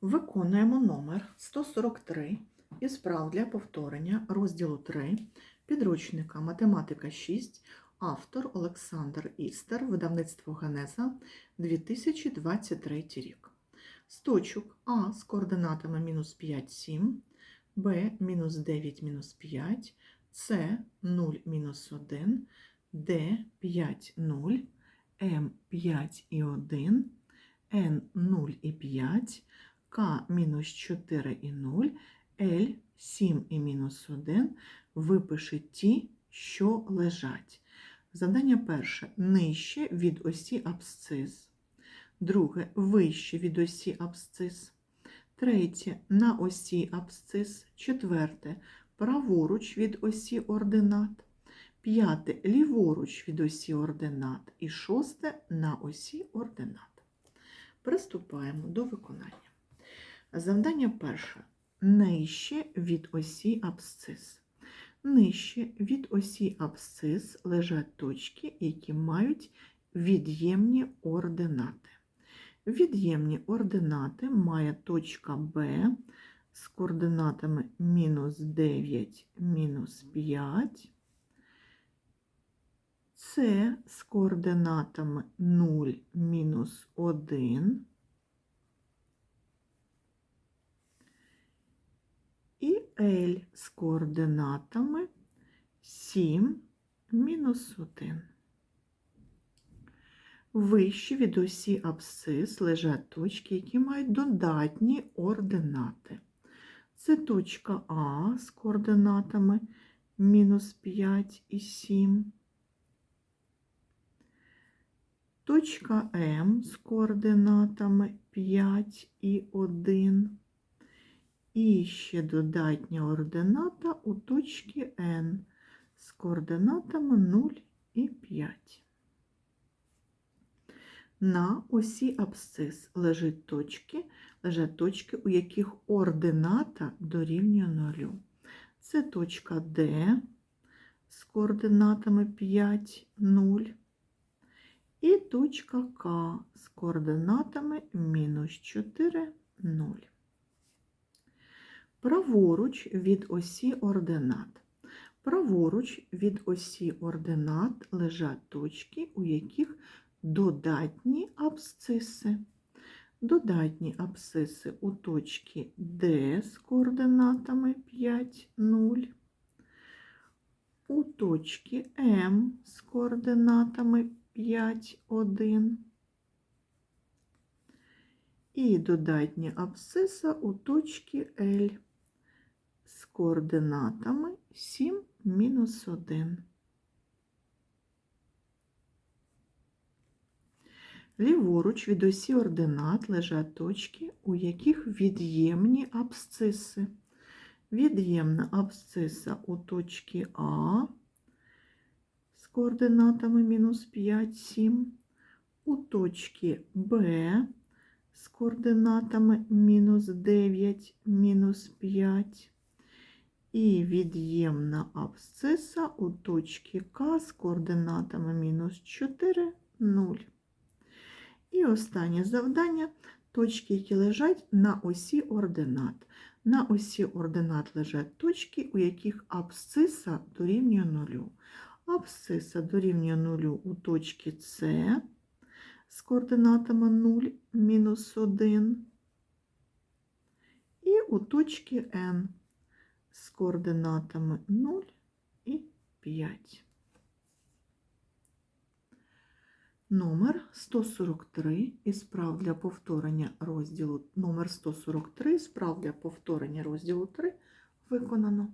Виконуємо номер 143 із прав для повторення розділу 3 підручника Математика 6, автор Олександр Істер, видавництво Генеза 2023 рік. З точок А з координатами мінус 5, 7, Б мінус 9, мінус 5, С 0, мінус 1, Д 5, 0, М 5 і 1, Н 0 і 5, К мінус 4 і 0, Л 7 і мінус 1 випиши ті, що лежать. Завдання перше нижче від осі абсцис. Друге вище від осі абсцис. Третє на осі абсцис. Четверте праворуч від осі ординат. П'яте ліворуч від осі ординат. І шосте на осі ординат. Приступаємо до виконання. Завдання перше. Нижче від осі абсцис. Нижче від осі абсцис лежать точки, які мають від'ємні ординати. Від'ємні ординати має точка Б з координатами мінус 9, мінус 5, С з координатами 0, мінус 1, і L з координатами 7, мінус 1. Вище від осі абсцис лежать точки, які мають додатні ординати. Це точка А з координатами мінус 5 і 7. Точка М з координатами 5 і 1. І ще додатня ордината у точці N з координатами 0 і 5. На осі абсцис лежать точки, лежать точки, у яких ордината дорівнює 0. Це точка D з координатами 5, 0. І точка К з координатами мінус 4, 0. Праворуч від осі ординат. Праворуч від осі ординат лежать точки, у яких додатні абсциси. Додатні абсциси у точці D з координатами 5, 0, у точці М з координатами 5, 1 і додатні абсциса у точці L з координатами 7, мінус 1. Ліворуч від осі ординат лежать точки, у яких від'ємні абсциси. Від'ємна абсциса у точці А з координатами мінус 5, 7, у точці Б з координатами мінус 9, мінус 5, і від'ємна абсциса у точці К з координатами мінус 4, 0. І останнє завдання точки, які лежать на осі ординат. На осі ординат лежать точки, у яких абсциса дорівнює нулю. Абсциса дорівнює нулю у точці С з координатами 0, мінус 1. І у точці N з координатами 0 і 5. Номер 143 і справ для повторення розділу номер 143 справ для повторення розділу 3 виконано.